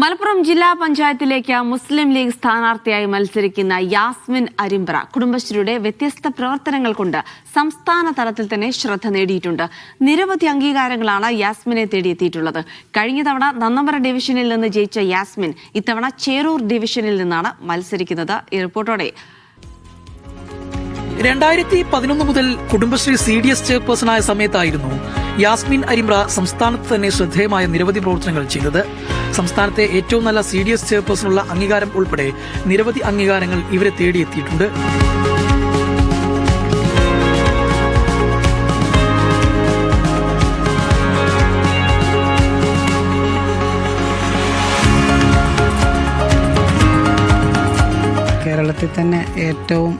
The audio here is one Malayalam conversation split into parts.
മലപ്പുറം ജില്ലാ പഞ്ചായത്തിലേക്ക് മുസ്ലിം ലീഗ് സ്ഥാനാർത്ഥിയായി മത്സരിക്കുന്ന യാസ്മിൻ അരിമ്പ്ര കുടുംബശ്രീയുടെ വ്യത്യസ്ത പ്രവർത്തനങ്ങൾ കൊണ്ട് സംസ്ഥാന തലത്തിൽ തന്നെ ശ്രദ്ധ നേടിയിട്ടുണ്ട്. നിരവധി അംഗീകാരങ്ങളാണ് യാസ്മിനെ തേടിയെത്തിയിട്ടുള്ളത്. കഴിഞ്ഞ തവണ നന്നമര ഡിവിഷനിൽ നിന്ന് ജയിച്ച യാസ്മിൻ ഇത്തവണ ചേരൂർ ഡിവിഷനിൽ നിന്നാണ് മത്സരിക്കുന്നത്. ഈ റിപ്പോർട്ടോടെ രണ്ടായിരത്തി പതിനൊന്ന് മുതൽ കുടുംബശ്രീ സി ഡി എസ് ചെയർപേഴ്സണായ സമയത്തായിരുന്നു യാസ്മിൻ അരിമ്ര സംസ്ഥാനത്ത് തന്നെ ശ്രദ്ധേയമായ നിരവധി പ്രവർത്തനങ്ങൾ ചെയ്തത്. സംസ്ഥാനത്തെ ഏറ്റവും നല്ല സി ഡി എസ് ചെയർപേഴ്സണുള്ള അംഗീകാരം ഉൾപ്പെടെ നിരവധി അംഗീകാരങ്ങൾ ഇവരെ തേടിയെത്തിയിട്ടുണ്ട്. കേരളത്തിൽ തന്നെ ഏറ്റവും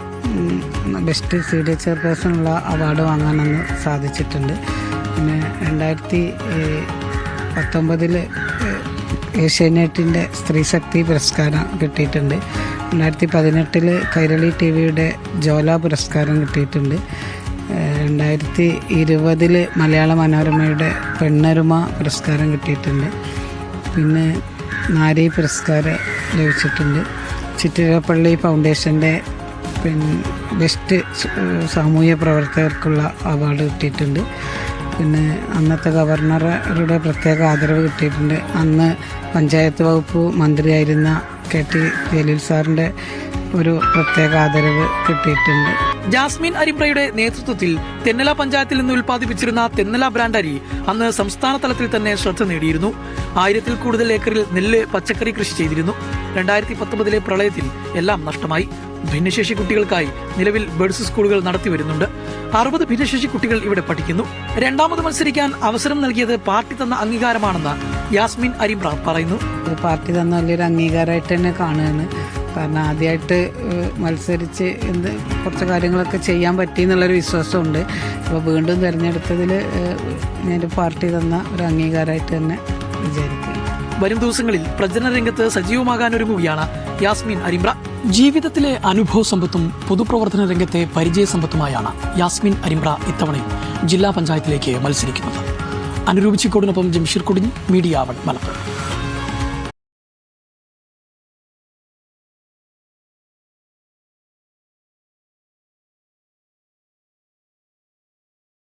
ബെസ്റ്റ് സി ഡി ചെയർപേഴ്സണുള്ള അവാർഡ് വാങ്ങാനന്ന് സാധിച്ചിട്ടുണ്ട്. പിന്നെ രണ്ടായിരത്തി പത്തൊമ്പതിൽ ഏഷ്യാനെറ്റിന്റെ സ്ത്രീശക്തി പുരസ്കാരം കിട്ടിയിട്ടുണ്ട്. രണ്ടായിരത്തി പതിനെട്ടിൽ കൈരളി ടി വിയുടെ ജോല പുരസ്കാരം കിട്ടിയിട്ടുണ്ട്. രണ്ടായിരത്തി ഇരുപതിൽ മലയാള മനോരമയുടെ പെണ്ണരുമ പുരസ്കാരം കിട്ടിയിട്ടുണ്ട്. പിന്നെ നാരി പുരസ്കാരം ലഭിച്ചിട്ടുണ്ട്. ചിറ്റിരപ്പള്ളി ഫൗണ്ടേഷന്റെ പിന്നെ ബെസ്റ്റ് സാമൂഹ്യ പ്രവർത്തകർക്കുള്ള അവാർഡ് കിട്ടിയിട്ടുണ്ട്. പിന്നെ അന്നത്തെ ഗവർണറുടെ പ്രത്യേക ആദരവ് കിട്ടിയിട്ടുണ്ട്. അന്ന് പഞ്ചായത്ത് വകുപ്പ് മന്ത്രിയായിരുന്ന കെ ടി ജലീൽ സാറിന്റെ ഒരു പ്രത്യേക ആദരവ് കിട്ടിയിട്ടുണ്ട്. ജാസ്മിൻ അരിമ്പ്രയുടെ നേതൃത്വത്തിൽ തെന്നല പഞ്ചായത്തിൽ നിന്ന് ഉൽപ്പാദിപ്പിച്ചിരുന്ന തെന്നല ബ്രാൻഡ് അരി അന്ന് സംസ്ഥാന തലത്തിൽ തന്നെ ശ്രദ്ധ നേടിയിരുന്നു. ആയിരത്തിൽ കൂടുതൽ ഏക്കറിൽ നെല്ല് പച്ചക്കറി കൃഷി ചെയ്തിരുന്നു. രണ്ടായിരത്തി പത്തൊമ്പതിലെ പ്രളയത്തിൽ എല്ലാം നഷ്ടമായി. ഭിന്നശേഷി കുട്ടികൾക്കായി നിലവിൽ ബേഡ്സ് സ്കൂളുകൾ നടത്തി വരുന്നുണ്ട്. അറുപത് ഭിന്നശേഷി കുട്ടികൾ ഇവിടെ പഠിക്കുന്നു. രണ്ടാമത് മത്സരിക്കാൻ അവസരം നൽകിയത് പാർട്ടി തന്ന അംഗീകാരമാണെന്ന് യാസ്മിൻ അരിമ്ര പറയുന്നു. പാർട്ടി തന്ന വലിയൊരു അംഗീകാരമായിട്ട് തന്നെ കാണുകയാണ്. കാരണം ആദ്യമായിട്ട് മത്സരിച്ച് എന്ത് കുറച്ച് കാര്യങ്ങളൊക്കെ ചെയ്യാൻ പറ്റി എന്നുള്ളൊരു വിശ്വാസമുണ്ട്. അപ്പോൾ വീണ്ടും തിരഞ്ഞെടുത്തതിൽ ഞാൻ പാർട്ടി തന്ന ഒരു അംഗീകാരമായിട്ട് തന്നെ വിചാരിക്കും വരും ദിവസങ്ങളിൽ പ്രചരണ രംഗത്ത് സജീവമാകാൻ ഒരുങ്ങുകയാണ് യാസ്മിൻ അരിമ്ര ജീവിതത്തിലെ അനുഭവ സമ്പത്തും പൊതുപ്രവർത്തന രംഗത്തെ പരിചയ സമ്പത്തുമായാണ് യാസ്മിൻ അരിമ്ര ഇത്തവണയും ജില്ലാ പഞ്ചായത്തിലേക്ക് മത്സരിക്കുന്നത്. അനുരൂപിച്ചിക്കോടിനൊപ്പം ജംഷീർ കുടിഞ്ഞ് മീഡിയ വൺ മലപ്പുറം.